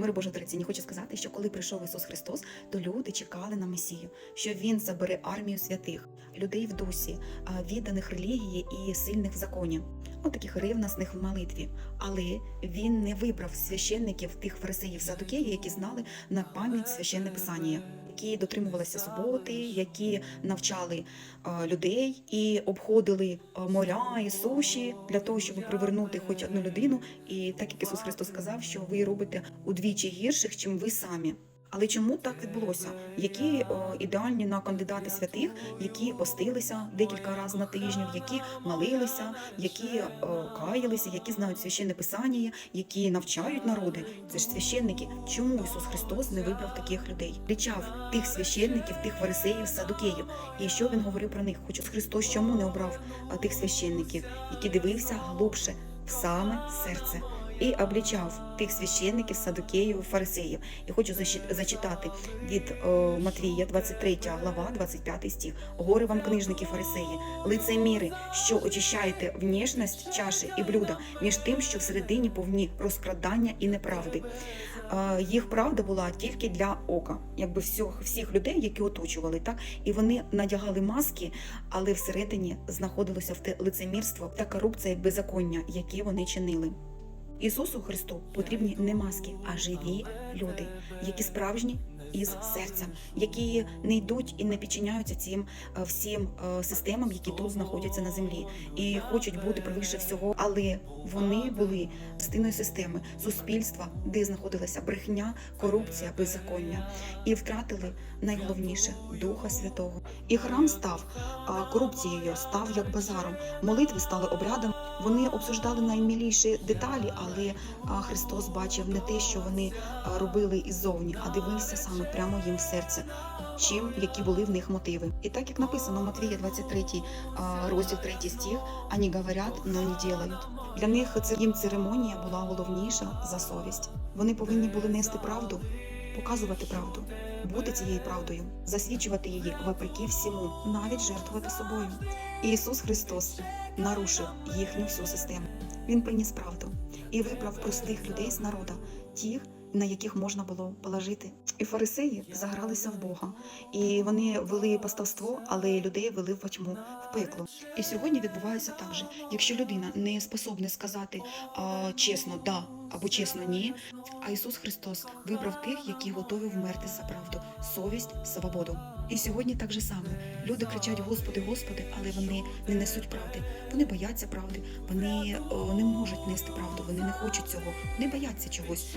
Мир Боже дорогоцінні, хочу сказати, що коли прийшов Ісус Христос, то люди чекали на Месію, що Він забере армію святих, людей в дусі, відданих релігії і сильних в законі. От таких ревностних в молитві. Але він не вибрав священників тих фарисеїв садукеїв, які знали на пам'ять священне писання, які дотримувалися суботи, які навчали людей і обходили моря і суші для того, щоб привернути хоч одну людину. І так як Ісус Христос сказав, що ви робите удвічі гірших, чим ви самі. Але чому так відбулося? Які о, ідеальні на кандидати святих, які постилися декілька разів на тиждень, які молилися, які о, каялися, які знають священне писання, які навчають народи. Це ж священники. Чому Ісус Христос не вибрав таких людей? Лічав тих священників, тих фарисеїв, садукеїв. І що він говорив про них? Хоч Христос чому не обрав тих священників, які дивився глибше в саме серце і облічав тих священників, садукеїв, фарисеїв. І хочу зачитати від е, Матвія, 23 глава, 25 стих. Горе вам, книжники фарисеї, лицеміри, що очищаєте внешність чаші і блюда, між тим, що всередині повні розкрадання і неправди. Е, їх правда була тільки для ока, якби всіх, всіх людей, які оточували, так і вони надягали маски, але всередині знаходилося в те лицемірство та корупція і беззаконня, які вони чинили. Ісусу Христу потрібні не маски, а живі люди, які справжні із серцем, які не йдуть і не підчиняються цим е, всім е, системам, які тут знаходяться на землі, і хочуть бути превише всього, але вони були частиною системи суспільства, де знаходилася брехня, корупція, беззаконня, і втратили найголовніше Духа Святого. І храм став корупцією, став як базаром. Молитви стали обрядом. Вони обсуждали найміліші деталі, але Христос бачив не те, що вони робили іззовні, а дивився саме прямо їм в серце, чим які були в них мотиви. І так як написано в Матвія 23 а, розділ 3 стих, ані говорять, но не ділають. Для них їм церемонія була головніша за совість. Вони повинні були нести правду, показувати правду, бути цією правдою, засвідчувати її вопреки всьому, навіть жертвувати собою. І Ісус Христос нарушив їхню всю систему. Він приніс правду і вибрав простих людей з народа, тих, на яких можна було положити. І фарисеї загралися в Бога, і вони вели поставство, але людей вели в тьму, в пекло. І сьогодні відбувається так же. Якщо людина не способна сказати а, чесно да або чесно ні, а Ісус Христос вибрав тих, які готові вмерти за правду, совість, свободу. І сьогодні так же саме люди кричать Господи, Господи, але вони не несуть правди. Вони бояться правди, вони о, не можуть нести правду, вони не хочуть цього, вони бояться чогось.